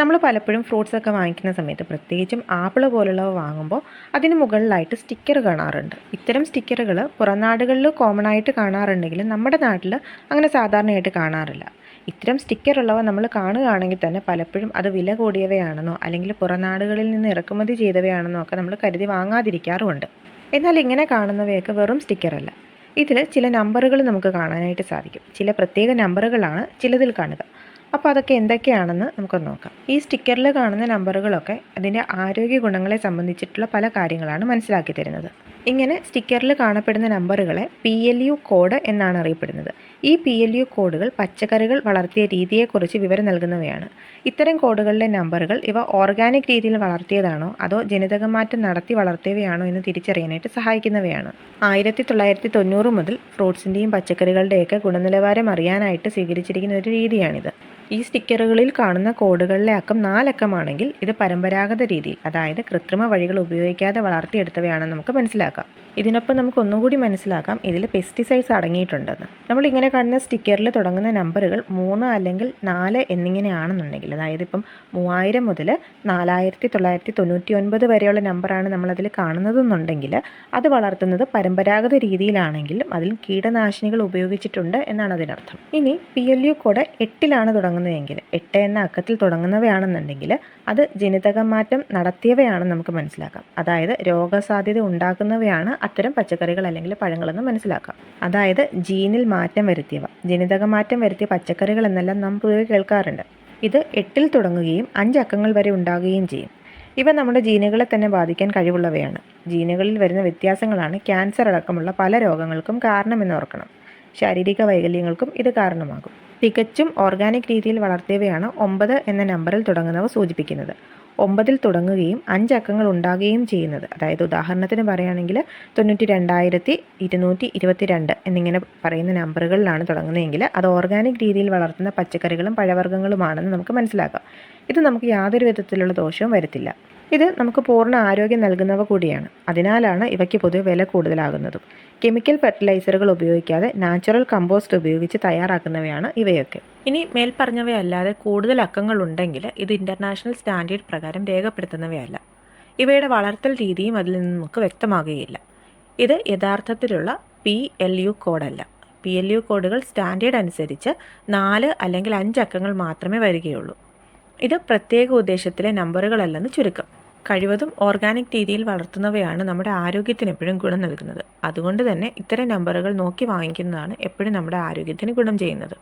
നമ്മൾ പലപ്പോഴും ഫ്രൂട്ട്സ് ഒക്കെ വാങ്ങിക്കുന്ന സമയത്ത് പ്രത്യേകിച്ചും ആപ്പിൾ പോലുള്ളവ വാങ്ങുമ്പോൾ അതിന് മുകളിലായിട്ട് സ്റ്റിക്കർ കാണാറുണ്ട്. ഇത്തരം സ്റ്റിക്കറുകൾ പുറം നാടുകളിൽ കോമൺ ആയിട്ട് കാണാറുണ്ടെങ്കിലും നമ്മുടെ നാട്ടിൽ അങ്ങനെ സാധാരണയായിട്ട് കാണാറില്ല. ഇത്തരം സ്റ്റിക്കർ ഉള്ളവ നമ്മൾ കാണുകയാണെങ്കിൽ തന്നെ പലപ്പോഴും അത് വില കൂടിയവയാണെന്നോ അല്ലെങ്കിൽ പുറം നാടുകളിൽ നിന്ന് ഇറക്കുമതി ചെയ്തവയാണെന്നോ ഒക്കെ നമ്മൾ കരുതി വാങ്ങാതിരിക്കാറുമുണ്ട്. എന്നാൽ ഇങ്ങനെ കാണുന്നവയൊക്കെ വെറും സ്റ്റിക്കറല്ല ഇതിൽ ചില നമ്പറുകൾ നമുക്ക് കാണാനായിട്ട് സാധിക്കും. ചില പ്രത്യേക നമ്പറുകളാണ് ചിലതിൽ കാണുക. അപ്പോൾ അതൊക്കെ എന്തൊക്കെയാണെന്ന് നമുക്കൊന്ന് നോക്കാം. ഈ സ്റ്റിക്കറിൽ കാണുന്ന നമ്പറുകളൊക്കെ അതിന്റെ ആരോഗ്യ ഗുണങ്ങളെ സംബന്ധിച്ചിട്ടുള്ള പല കാര്യങ്ങളാണ് മനസ്സിലാക്കി തരുന്നത്. ഇങ്ങനെ സ്റ്റിക്കറിൽ കാണപ്പെടുന്ന നമ്പറുകളെ പി എൽ യു കോഡ് എന്നാണ് അറിയപ്പെടുന്നത്. ഈ പി എൽ യു കോഡുകൾ പച്ചക്കറികൾ വളർത്തിയ രീതിയെക്കുറിച്ച് വിവരം നൽകുന്നവയാണ്. ഇത്തരം കോഡുകളിലെ നമ്പറുകൾ ഇവ ഓർഗാനിക് രീതിയിൽ വളർത്തിയതാണോ അതോ ജനിതകമാറ്റം നടത്തി വളർത്തിയവയാണോ എന്ന് തിരിച്ചറിയാനായിട്ട് സഹായിക്കുന്നവയാണ്. ആയിരത്തി തൊള്ളായിരത്തി തൊണ്ണൂറ് മുതൽ ഫ്രൂട്ട്സിന്റെയും പച്ചക്കറികളുടെയൊക്കെ ഗുണനിലവാരം അറിയാനായിട്ട് സ്വീകരിച്ചിരിക്കുന്ന ഒരു രീതിയാണിത്. ഈ സ്റ്റിക്കറുകളിൽ കാണുന്ന കോഡുകളിലെ അക്കം നാലക്കമാണെങ്കിൽ ഇത് പരമ്പരാഗത രീതിയിൽ അതായത് കൃത്രിമ വഴികൾ ഉപയോഗിക്കാതെ വളർത്തിയെടുത്തവയാണെന്ന് നമുക്ക് മനസ്സിലാക്കാം. ഇതിനൊപ്പം നമുക്ക് ഒന്നുകൂടി മനസ്സിലാക്കാം ഇതിൽ പെസ്റ്റിസൈഡ്സ് അടങ്ങിയിട്ടുണ്ടെന്ന്. നമ്മൾ ഇങ്ങനെ കാണുന്ന സ്റ്റിക്കറിൽ തുടങ്ങുന്ന നമ്പറുകൾ മൂന്ന് അല്ലെങ്കിൽ നാല് എന്നിങ്ങനെയാണെന്നുണ്ടെങ്കിൽ അതായത് ഇപ്പം മൂവായിരം മുതൽ നാലായിരത്തി തൊള്ളായിരത്തി തൊണ്ണൂറ്റി ഒൻപത് വരെയുള്ള നമ്പറാണ് നമ്മളതിൽ കാണുന്നതെന്നുണ്ടെങ്കിൽ അത് വളർത്തുന്നത് പരമ്പരാഗത രീതിയിലാണെങ്കിലും അതിൽ കീടനാശിനികൾ ഉപയോഗിച്ചിട്ടുണ്ട് എന്നാണ് അതിനർത്ഥം. ഇനി പി എൽ യു കോഡ് എട്ടിലാണ് തുടങ്ങുന്നതെങ്കിൽ എട്ട് എന്ന അക്കത്തിൽ തുടങ്ങുന്നവയാണെന്നുണ്ടെങ്കിൽ അത് ജനിതക മാറ്റം നടത്തിയവയാണെന്ന് നമുക്ക് മനസ്സിലാക്കാം. അതായത് രോഗസാധ്യത ഉണ്ടാക്കുന്നവയാണ് അത്തരം പച്ചക്കറികൾ അല്ലെങ്കിൽ പഴങ്ങളെന്ന് മനസ്സിലാക്കാം. അതായത് ജീനിൽ മാറ്റം വരുത്തിയവ. ജനിതക മാറ്റം വരുത്തിയ പച്ചക്കറികൾ എന്നെല്ലാം നാം പൊതുവെ കേൾക്കാറുണ്ട്. ഇത് എട്ടിൽ തുടങ്ങുകയും അഞ്ച് അക്കങ്ങൾ വരെ ഉണ്ടാകുകയും ചെയ്യും. ഇവ നമ്മുടെ ജീനുകളെ തന്നെ ബാധിക്കാൻ കഴിവുള്ളവയാണ്. ജീനുകളിൽ വരുന്ന വ്യത്യാസങ്ങളാണ് ക്യാൻസർ അടക്കമുള്ള പല രോഗങ്ങൾക്കും കാരണമെന്ന് ഓർക്കണം. ശാരീരിക വൈകല്യങ്ങൾക്കും ഇത് കാരണമാകും. തികച്ചും ഓർഗാനിക് രീതിയിൽ വളർത്തിയവയാണ് ഒമ്പത് എന്ന നമ്പറിൽ തുടങ്ങുന്നവ സൂചിപ്പിക്കുന്നത്. ഒമ്പതിൽ തുടങ്ങുകയും അഞ്ച് അക്കങ്ങൾ ഉണ്ടാകുകയും ചെയ്യുന്നത്. അതായത് ഉദാഹരണത്തിന് പറയുകയാണെങ്കിൽ തൊണ്ണൂറ്റി രണ്ടായിരത്തി ഇരുന്നൂറ്റി ഇരുപത്തി രണ്ട് എന്നിങ്ങനെ പറയുന്ന നമ്പറുകളിലാണ് തുടങ്ങുന്നതെങ്കിൽ അത് ഓർഗാനിക് രീതിയിൽ വളർത്തുന്ന പച്ചക്കറികളും പഴവർഗങ്ങളുമാണെന്ന് നമുക്ക് മനസ്സിലാക്കാം. ഇത് നമുക്ക് യാതൊരു വിധത്തിലുള്ള ദോഷവും വരുത്തില്ല. ഇത് നമുക്ക് പൂർണ ആരോഗ്യം നൽകുന്നവ കൂടിയാണ്. അതിനാലാണ് ഇവയ്ക്ക് പൊതുവെ വില കൂടുതലാകുന്നതും. കെമിക്കൽ ഫെർട്ടിലൈസറുകൾ ഉപയോഗിക്കാതെ നാച്ചുറൽ കമ്പോസ്റ്റ് ഉപയോഗിച്ച് തയ്യാറാക്കുന്നവയാണ് ഇവയൊക്കെ. ഇനി മേൽപ്പറഞ്ഞവയല്ലാതെ കൂടുതൽ അക്കങ്ങൾ ഉണ്ടെങ്കിൽ ഇത് ഇന്റർനാഷണൽ സ്റ്റാൻഡേർഡ് പ്രകാരം രേഖപ്പെടുത്തുന്നവയല്ല. ഇവയുടെ വളർത്തൽ രീതിയും അതിൽ നിന്ന് നമുക്ക് വ്യക്തമാകുകയില്ല. ഇത് യഥാർത്ഥത്തിലുള്ള പി എൽ യു കോഡല്ല. പി എൽ യു കോഡുകൾ സ്റ്റാൻഡേർഡ് അനുസരിച്ച് നാല് അല്ലെങ്കിൽ അഞ്ച് അക്കങ്ങൾ മാത്രമേ വരികയുള്ളൂ. ഇത് പ്രത്യേക ഉദ്ദേശത്തിലെ നമ്പറുകളല്ലെന്ന് ചുരുക്കം. കഴിവതും ഓർഗാനിക് രീതിയിൽ വളർത്തുന്നവയാണ് നമ്മുടെ ആരോഗ്യത്തിന് എപ്പോഴും ഗുണം നൽകുന്നത്. അതുകൊണ്ട് തന്നെ ഇത്തരം നമ്പറുകൾ നോക്കി വാങ്ങിക്കുന്നതാണ് എപ്പോഴും നമ്മുടെ ആരോഗ്യത്തിന് ഗുണം ചെയ്യുന്നത്.